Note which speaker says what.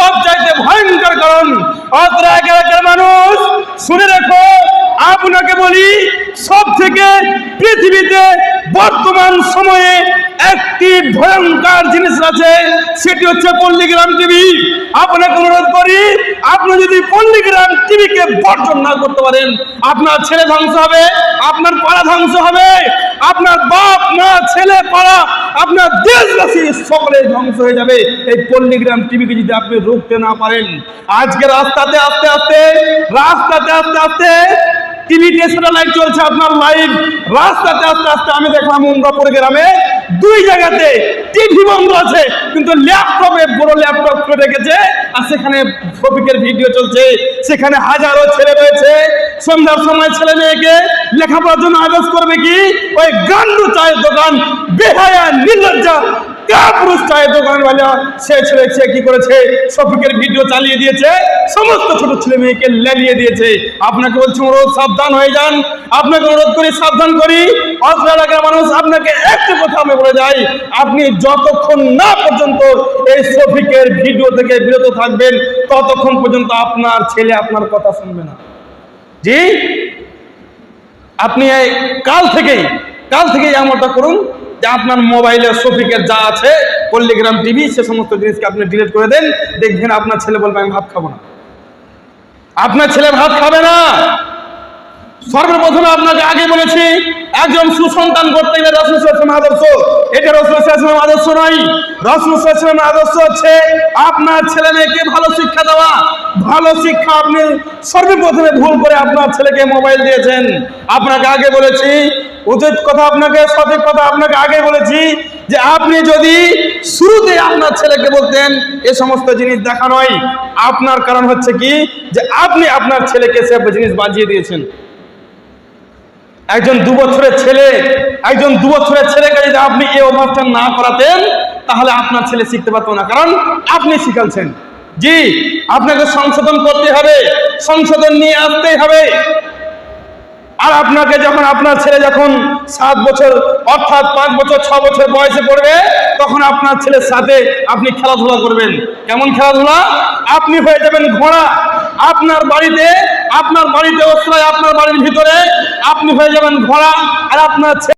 Speaker 1: সব চাইতে ভয়ঙ্কর কারণ। অত্র এলাকার মানুষ, শুনে রেখো, আপনাকে বলি সব থেকে পৃথিবীতে বর্তমান সময়ে একটি ভয়ঙ্কর জিনিস আছে, সেটি হচ্ছে পল্লীগ্রাম টিভি। আপনাকে অনুরোধ করি, আপনি যদি পল্লীগ্রাম টিভিকে বর্জন না করতে পারেন, আপনার ছেলে ধ্বংস হবে, আপনার পাড়া ধ্বংস হবে আপনার বাপ মা ছেলে পাড়া আপনার দেশবাসী সকলে ধ্বংস হয়ে যাবে। এই পল্লীগ্রাম টিভিকে যদি আপনি রুখতে না পারেন, আজকে রাস্তাতে আস্তে আস্তে, রাস্তাতে আস্তে আস্তে সেখানে শফিকের ভিডিও চলছে। সেখানে হাজারো ছেলে রয়েছে। সন্ধ্যার সময় ছেলে মেয়েকে লেখাপড়ার জন্য আদেশ করবে কি? ওই বেহায়া, নির্লজ্জা পুরুষ সে ছেলে সে কি করেছে? শফিকের ভিডিও চালিয়ে দিয়েছে। সমস্ত ছোট ছেলে মেয়েকে লেলিয়ে দিয়েছে। আপনাকে বলছি অনুরোধ, সাবধান হয়ে যান। আপনাকে অনুরোধ করি, সাবধান করি। অত্র এলাকার মানুষ আপনাকে একটু কথা আমি বলে যাই। আপনি যতক্ষণ না পর্যন্ত এই শফিকের ভিডিও থেকে বিরত থাকবেন, ততক্ষণ পর্যন্ত আপনার ছেলে আপনার কথা শুনবে না। জি? আপনি কাল থেকেই কাল থেকেই এমনটা করুন। যে আপনার মোবাইলে শফিকের যা আছে, পল্লিগ্রাম টিভি, সে সমস্ত জিনিসকে আপনি ডিলিট করে দেন, দেখবেন আপনার ছেলে বলবে, আমি ভাত খাব না। আপনার ছেলে ভাত খাবে না। সর্বপ্রথমে আপনাকে আগে বলেছি, একজন সুসন্তান করতে গেলে রসুল সাল্লাম আদর্শ। এটা রসুল সাল্লাম আদর্শ নয়। রসুল সাল্লাম আদর্শ হচ্ছে, আপনার ছেলে মেয়েকে ভালো শিক্ষা দেওয়া। ভালো শিক্ষা আপনি সর্বপ্রথমে ভুল করে আপনার ছেলেকে মোবাইল দিয়েছেন। আপনাকে আগে বলেছি উচিত কথা আপনাকে সঠিক কথা আপনাকে আগে বলেছি যে আপনি যদি শুরুতে আপনার ছেলেকে বলতেন, এ সমস্ত জিনিস দেখা নয়। আপনার কারণ হচ্ছে কি? যে আপনি আপনার ছেলেকে সে জিনিস বাজিয়ে দিয়েছেন। একজন দু বছরের ছেলে, একজন দু বছরের ছেলেকে যদি আপনি এই অভ্যাসটা না করাতেন, তাহলে আপনার ছেলে শিখতে পারতো না। কারণ আপনি শিখালছেন। জি, আপনাকে সংশোধন করতে হবে, সংশোধন নিয়ে আসতেই হবে। আর আপনাকে যখন আপনার ছেলে যখন সাত বছর, অর্থাৎ পাঁচ বছর, ছ বছর বয়সে পড়বে, তখন আপনার ছেলের সাথে আপনি খেলাধুলা করবেন। কেমন খেলাধুলা? আপনি হয়ে যাবেন ঘোড়া। আপনার বাড়িতে আপনার বাড়িতে অস্ত্রায় আপনার বাড়ির ভিতরে আপনি হয়ে যাবেন ঘোড়া। আর আপনার ছেলে